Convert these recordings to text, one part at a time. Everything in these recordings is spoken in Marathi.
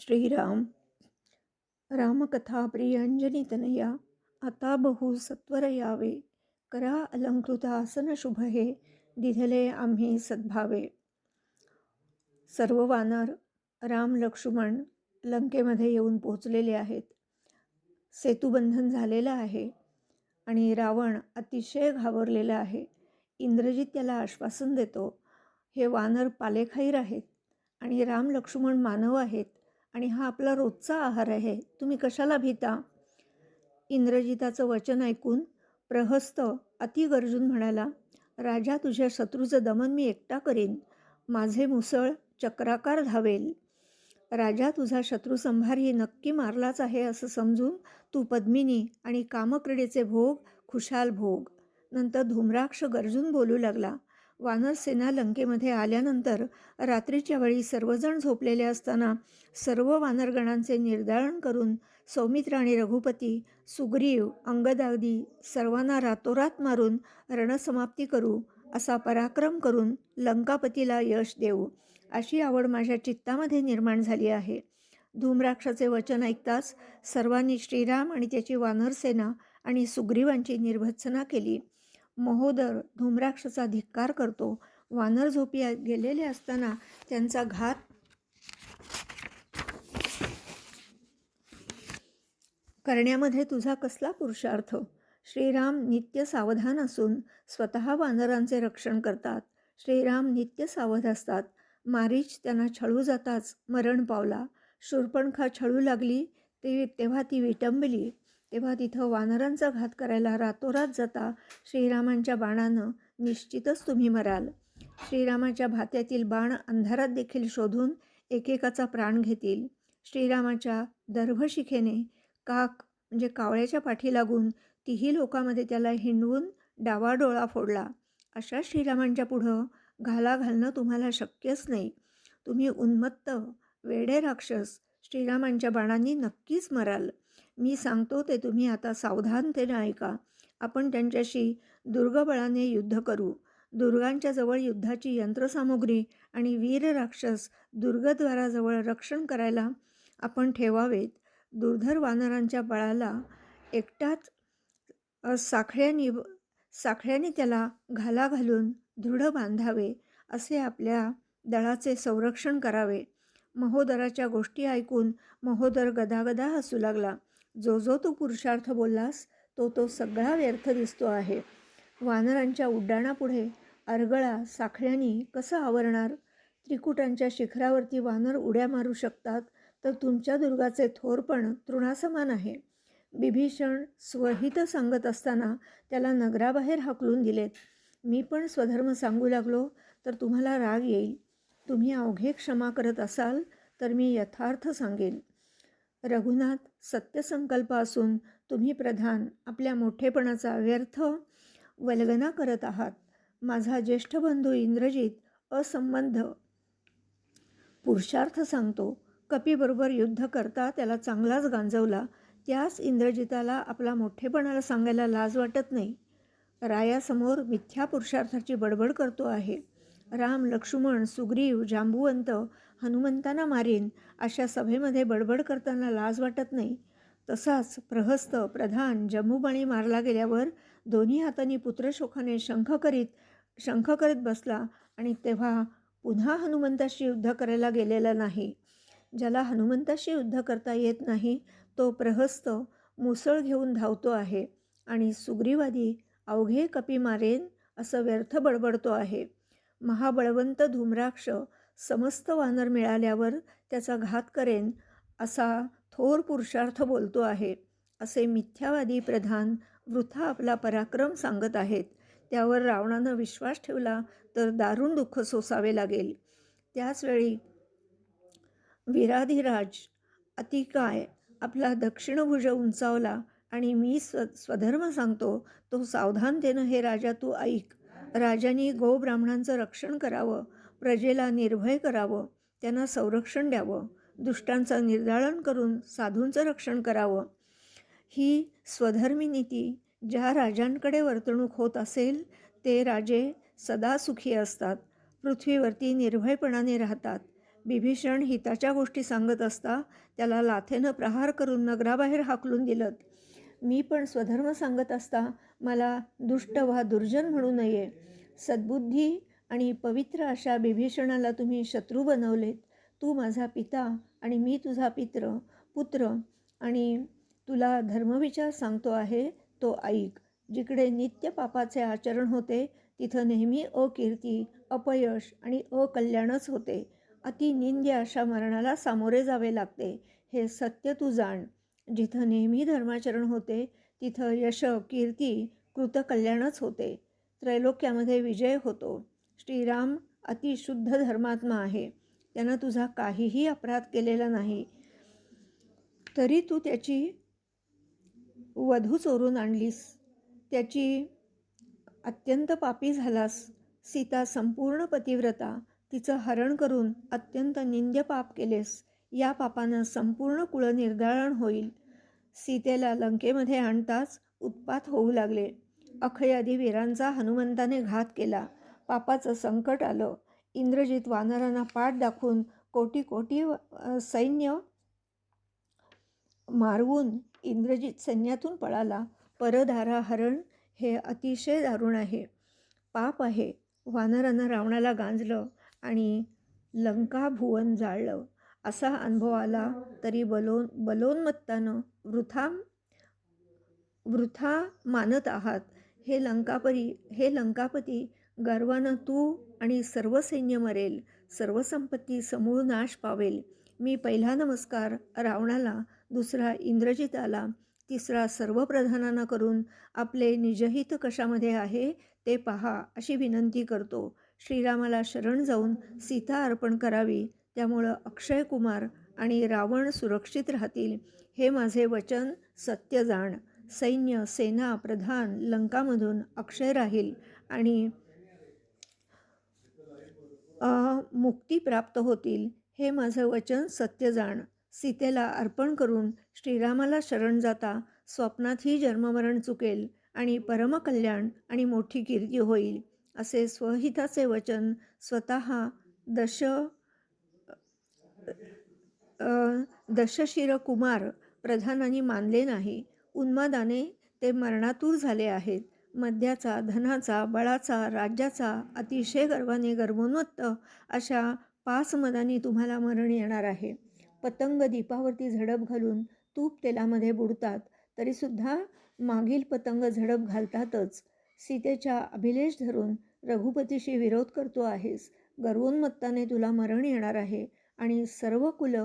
श्रीराम रामकथा प्रियांजनीतनया आता बहु सत्वर यावे. करा अलंकृत आसन शुभ हे दिधले आम्ही सद्भावे. सर्व वानर राम लक्ष्मण लंकेमध्ये येऊन पोचलेले आहेत. सेतुबंधन झालेलं आहे आणि रावण अतिशय घाबरलेला आहे. इंद्रजित त्याला आश्वासन देतो हे वानर पालेखाईर आहेत आणि राम लक्ष्मण मानव आहेत. आणि हा आपला रोजचा आहार आहे. तुम्ही कशाला भीता? इंद्रजिताचं वचन ऐकून प्रहस्त अति गरजून म्हणाला राजा तुझ्या शत्रूचं दमन मी एकटा करीन. माझे मुसळ चक्राकार धावेल. राजा तुझा शत्रू संभार ही नक्की मारलाच आहे असं समजून तू पद्मिनी आणि कामक्रीडेचे भोग खुशाल भोग. नंतर धूम्राक्ष गरजून बोलू लागला वानरसेना लंकेमध्ये आल्यानंतर रात्रीच्या वेळी सर्वजण झोपलेले असताना सर्व वानरगणांचे निर्धारण करून सौमित्र आणि रघुपती सुग्रीव अंगदादी सर्वांना रातोरात मारून रणसमाप्ती करू असा पराक्रम करून लंकापतीला यश देऊ अशी आवड माझ्या चित्तामध्ये निर्माण झाली आहे. धूम्राक्षाचे वचन ऐकताच सर्वांनी श्रीराम आणि त्याची वानरसेना आणि सुग्रीवांची निर्भत्सना केली. महोदर धूम्राक्षचा धिक्कार करतो. वानर झोपी गेलेले असताना त्यांचा घात करण्यामध्ये तुझा कसला पुरुषार्थ? श्रीराम नित्य सावधान असून स्वतः वानरांचे रक्षण करतात. श्रीराम नित्य सावध असतात. मारीच त्यांना छळू जाताच मरण पावला. शूरपणखा छळू लागली ते तेव्हा ती विटंबली. तेव्हा तिथं वानरांचा घात करायला रातोरात जाता श्रीरामांच्या बाणानं निश्चितच तुम्ही मराल. श्रीरामाच्या भात्यातील बाण अंधारात देखील शोधून एकेकाचा प्राण घेतील. श्रीरामाच्या दर्भशिखेने काक म्हणजे कावळ्याच्या पाठी लागून तीही लोकांमध्ये त्याला हिंडवून डावाडोळा फोडला. अशा श्रीरामांच्या पुढं घाला घालणं तुम्हाला शक्यच नाही. तुम्ही उन्मत्त वेडे राक्षस श्रीरामांच्या बाणांनी नक्कीच मराल. मी सांगतो ते तुम्ही आता सावधानतेने ऐका. आपण त्यांच्याशी दुर्गबळाने युद्ध करू. दुर्गांच्या जवळ युद्धाची यंत्रसामुग्री आणि वीर राक्षस दुर्गद्वाराजवळ रक्षण करायला आपण ठेवावेत. दुर्धर वानरांच्या बळाला एकटाच साखळ्यानी साखळ्याने त्याला घाला घालून दृढ बांधावे असे आपल्या दळाचे संरक्षण करावे. महोदराच्या गोष्टी ऐकून महोदर गदागदा हसू लागला. जो जो तू पुरुषार्थ बोललास तो तो सगळा व्यर्थ दिसतो आहे. वानरांच्या उड्डाणापुढे अरगळा साखळ्यांनी कसं आवरणार? त्रिकुटांच्या शिखरावरती वानर उड्या मारू शकतात तर तुमच्या दुर्गाचे थोरपण तृणासमान आहे. बिभीषण स्वहित सांगत असताना त्याला नगराबाहेर हाकलून दिलेत. मी पण स्वधर्म सांगू लागलो तर तुम्हाला राग येईल. तुम्ही अवघे क्षमा करत असाल तर मी यथार्थ सांगेन रघुनाथ सत्यसंकल्प असून तुम्ही प्रधान आपल्या मोठेपणाचा व्यर्थ वल्गना करत आहात. माझा ज्येष्ठ बंधू इंद्रजित असंबंध. पुरुषार्थ सांगतो कपीबरोबर युद्ध करता त्याला चांगलाच गांजवला त्याच इंद्रजिताला आपला मोठेपणाला सांगायला लाज वाटत नाही. रायासमोर मिथ्या पुरुषार्थाची बडबड करतो आहे. राम लक्ष्मण सुग्रीव जांबुवंत हनुमंतांना मारेन अशा सभेमध्ये बडबड करताना लाज वाटत नाही. तसाच प्रहस्त प्रधान जम्बूबाणी मारला गेल्यावर दोन्ही हातांनी पुत्रशोकाने शंख करीत शंख करीत बसला आणि तेव्हा पुन्हा हनुमंताशी युद्ध करायला गेलेला नाही. ज्याला हनुमंताशी युद्ध करता येत नाही तो प्रहस्त मुसळ घेऊन धावतो आहे आणि सुग्रीवादी अवघे कपी मारेन असं व्यर्थ बडबडतो आहे. महाबळवंत धूम्राक्ष समस्त वानर मिळाल्यावर त्याचा घात करेन असा थोर पुरुषार्थ बोलतो आहे असे मिथ्यावादी प्रधान वृथा आपला पराक्रम सांगत आहेत. त्यावर रावणानं विश्वास ठेवला तर दारुण दुःख सोसावे लागेल. त्याचवेळी विराधिराज अतिकाय आपला दक्षिणभुज उंचावला आणि मी स्व स्वधर्म सांगतो तो सावधानतेनं हे राजा तू ऐक. राजांनी गोब्राह्मणांचं रक्षण करावं. प्रजेला निर्भय करावं त्यांना संरक्षण द्यावं दुष्टांचं निर्धारण करून साधूंचं रक्षण करावं. ही स्वधर्मी नीती ज्या राजांकडे वर्तणूक होत असेल ते राजे सदा सुखी असतात पृथ्वीवरती निर्भयपणाने राहतात. बिभीषण हिताच्या गोष्टी सांगत असता त्याला लाथेनं प्रहार करून नगराबाहेर हाकलून दिलं मी पण स्वधर्म सांगत असता मला दुष्ट वा दुर्जन म्हणू नये. सद्बुद्धी आणि पवित्र अशा बिभीषणाला तुम्ही शत्रू बनवलेत. तू माझा पिता आणि मी तुझा पित्र पुत्र आणि तुला धर्मविचार सांगतो आहे तो ऐक. जिकडे नित्य पापाचे आचरण होते तिथं नेहमी अकीर्ती अपयश आणि अकल्याणच होते. अतिनिंद्य अशा मरणाला सामोरे जावे लागते. हे सत्य तू जाण. जिथं नेहमी धर्माचरण होते तिथं यश कीर्ती कृतकल्याणच होते. त्रैलोक्यामध्ये विजय होतो. श्रीराम अतिशुद्ध धर्मात्मा आहे. त्यानं तुझा काहीही अपराध केलेला नाही. तरी तू त्याची वधू चोरून आणलीस. त्याची अत्यंत पापी झालास. सीता संपूर्ण पतिव्रता तिचं हरण करून अत्यंत निंद्य पाप केलेस. या पापानं संपूर्ण कुळ निर्धारण होईल. सीतेला लंकेमध्ये आणताच उत्पात होऊ लागले. अखयादी वीरांचा हनुमंताने घात केला. पापाचं संकट आलं. इंद्रजित वानरांना पाठ दाखवून कोटी कोटी सैन्य मारवून इंद्रजित सैन्यातून पळाला. परधारा हरण हे अतिशय दारुण आहे. पाप आहे. वानरांना रावणाला गांजलं आणि लंका भुवन जाळलं. असा अनुभव आला तरी बलोन बलोन्मत्तानं वृथा वृथा मानत आहात. हे लंकापरी हे लंकापती गर्वानं तू आणि सर्व सैन्य मरेल सर्व संपत्ती समूळ नाश पावेल. मी पहिला नमस्कार रावणाला दुसरा इंद्रजिताला तिसरा सर्व प्रधानांना करून आपले निजहित कशामध्ये आहे ते पहा अशी विनंती करतो. श्रीरामाला शरण जाऊन सीता अर्पण करावी. त्यामुळं अक्षय कुमार आणि रावण सुरक्षित राहतील. हे माझे वचन सत्य जाण. सैन्य सेना प्रधान लंकामधून अक्षय राहील आणि मुक्ती प्राप्त होतील हे माझं वचन सत्य जाण. सीतेला अर्पण करून श्रीरामाला शरण जाता स्वप्नातही जन्ममरण चुकेल आणि परमकल्याण आणि मोठी कीर्ती होईल असे स्वहिताचे वचन स्वतः दश दशशिर कुमार प्रधानांनी मानले नाही. उन्मादाने ते मरणातूर झाले आहेत. मद्याचा धनाचा बळाचा राज्याचा अतिशय गर्वाने गर्वोन्मत्त अशा पाच मदांनी तुम्हाला मरण येणार आहे. पतंग दीपावरती झडप घालून तूप तेलामध्ये बुडतात तरीसुद्धा मागील पतंग झडप घालतातच. सीतेच्या अभिलेष धरून रघुपतीशी विरोध करतो आहेस. गर्वोन्मत्ताने तुला मरण येणार आहे आणि सर्व कुल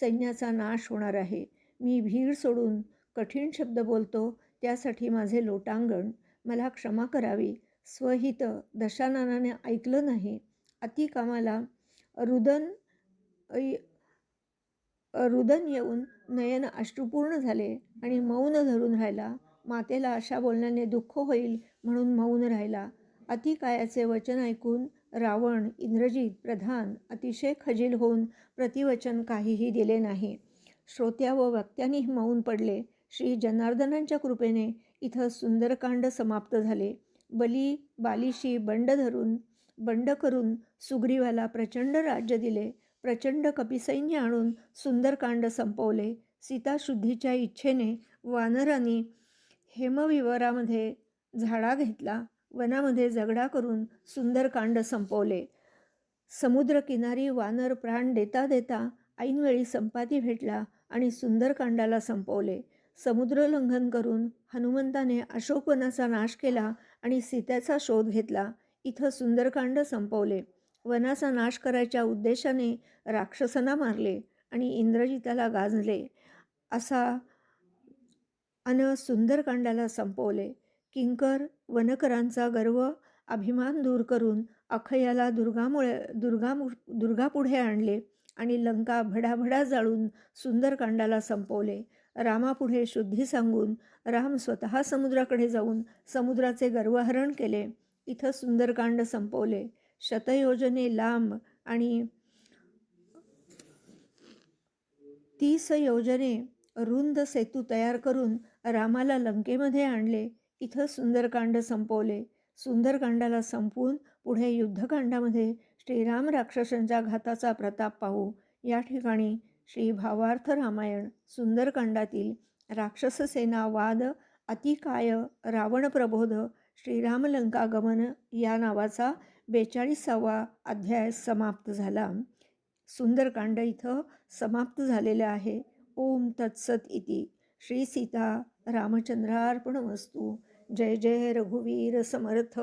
सैन्याचा नाश होणार आहे. मी भीड सोडून कठीण शब्द बोलतो त्यासाठी माझे लोटांगण मला क्षमा करावी. स्वहित दशाननाने ऐकलं नाही. अति कामाला रुदन रुदन येऊन नयन अश्रुपूर्ण झाले आणि मौन धरून राहिला. मातेला अशा बोलण्याने दुःख होईल म्हणून मौन राहिला. अतिकायाचे वचन ऐकून रावण इंद्रजित प्रधान अतिशय खजील होऊन प्रतिवचन काहीही दिले नाही. श्रोत्या व वक्त्यांनी मौन पडले. श्री जनार्दनांच्या कृपेने इथं सुंदरकांड समाप्त झाले. बली बालीशी बंड धरून बंड करून सुग्रीवाला प्रचंड राज्य दिले. प्रचंड कपिसैन्य आणून सुंदरकांड संपवले. सीताशुद्धीच्या इच्छेने वानरांनी हेमविवरामध्ये झाडा घेतला. वनामध्ये झगडा करून सुंदरकांड संपवले. समुद्रकिनारी वानर प्राण देता देता ऐनवेळी संपाती भेटला आणि सुंदरकांडाला संपवले. समुद्रलंघन करून हनुमंताने अशोकवनाचा नाश केला आणि सीतेचा शोध घेतला. इथं सुंदरकांड संपवले. वनाचा नाश करायच्या उद्देशाने राक्षसांना मारले आणि इंद्रजिताला गाजले. असा अन सुंदरकांडाला संपवले. किंकर वनकरांचा गर्व अभिमान दूर करून अखयाला दुर्गामुळे दुर्गा दुर्गापुढे आणले आणि लंका भडाभडा जाळून सुंदरकांडाला संपवले. रामापुढे शुद्धी सांगून राम स्वतः समुद्राकडे जाऊन समुद्राचे गर्वहरण केले. इथं सुंदरकांड संपवले. शतयोजने लांब आणि तीस योजने रुंद सेतू तयार करून रामाला लंकेमध्ये आणले. इथं सुंदरकांड संपवले. सुंदरकांडाला संपवून पुढे युद्धकांडामध्ये श्रीराम राक्षसांच्या घाताचा प्रताप पाहू. या ठिकाणी श्री भावार्थ रामायण सुंदरकांडातील राक्षससेना वाद अतिकाय रावण प्रबोध श्रीरामलंकागमन या नावाचा बेचाळीसावा अध्याय समाप्त झाला. सुंदरकांड इथं समाप्त झालेलं आहे. ओम तत्सत इति. श्री सीता रामचंद्रार्पण वस्तू जय जय रघुवीर समर्थ.